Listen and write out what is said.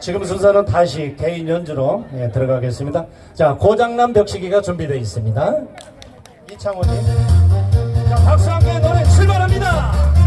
지금 순서는 다시 개인 연주로 예, 들어가겠습니다. 자, 고장난 벽시기가 준비되어 있습니다. 이창호님. 자, 박수 함께 노래 출발합니다.